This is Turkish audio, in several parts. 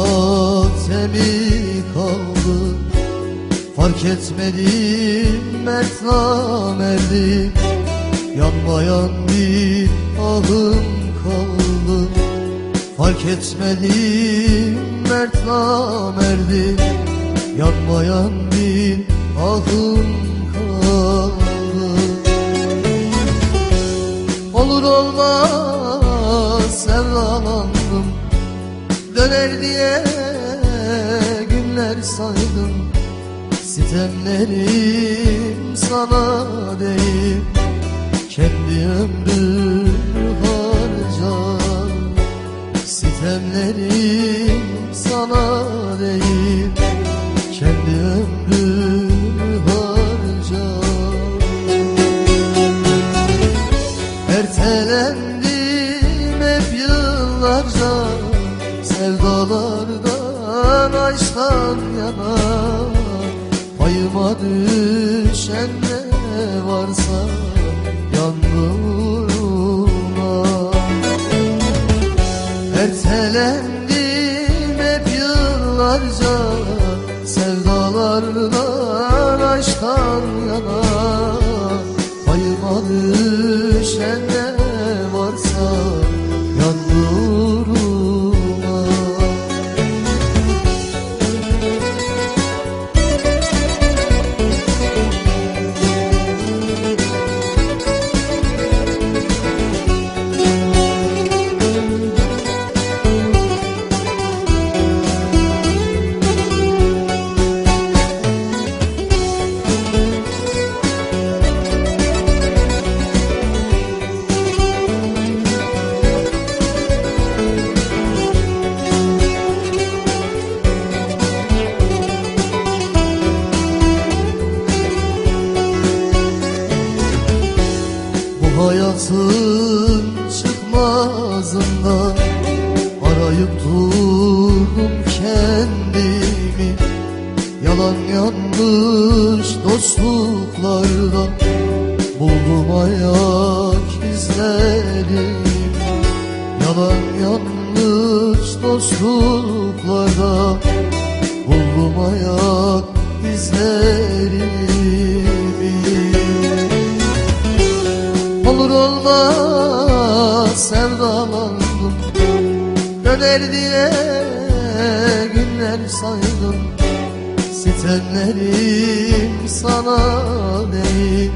Yürekte matemi kaldı. Fark etmedim mert namerdim Yanmayan bir ahım kaldı. Fark etmedim mert namerdim Yanmayan bir ahım Döner diye günler saydım. Sitemlerim sana değil Kendi ömrümü harcar. Sitemlerim sana değil Kendi ömrümü harcar. Ertelendim hep yıllarca Sevdalardan aşktan yana Payıma düşen ne varsa Yandım uğruna Ertelendim hep yıllarca Sevdalardan Bu hayatın çıkmazında Arayıp durdum kendimi. Yalan yanlış dostluklarda Buldum ayak izlerimi. Yalan yanlış dostluklarda Buldum ayak izlerimi Döner diye günler saydım Sitemlerim sana değil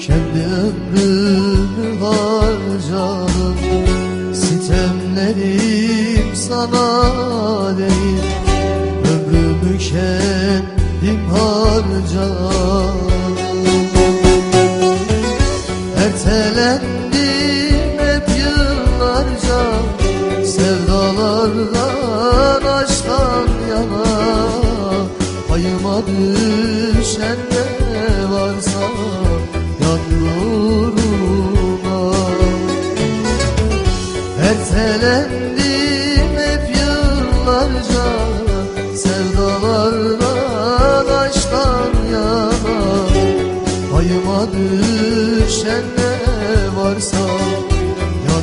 Kendi ömrümü harcadım Sitemlerim sana değil düşen ne varsa uğruna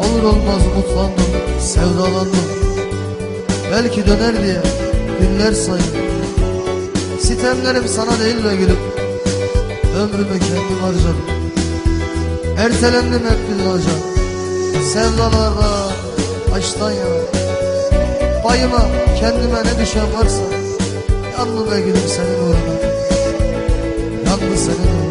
Olur olmaz umutlandım, sevdalandım Belki döner diye günler saydım Sitemlerim sana değil be gülüm. Ömrümü kendim harcadım Ertelendim hep yıllarca Sevdalarla aşktan yana Payıma kendime ne düşen varsa Yandı be gülüm senin uğruna. Yandı senin uğruna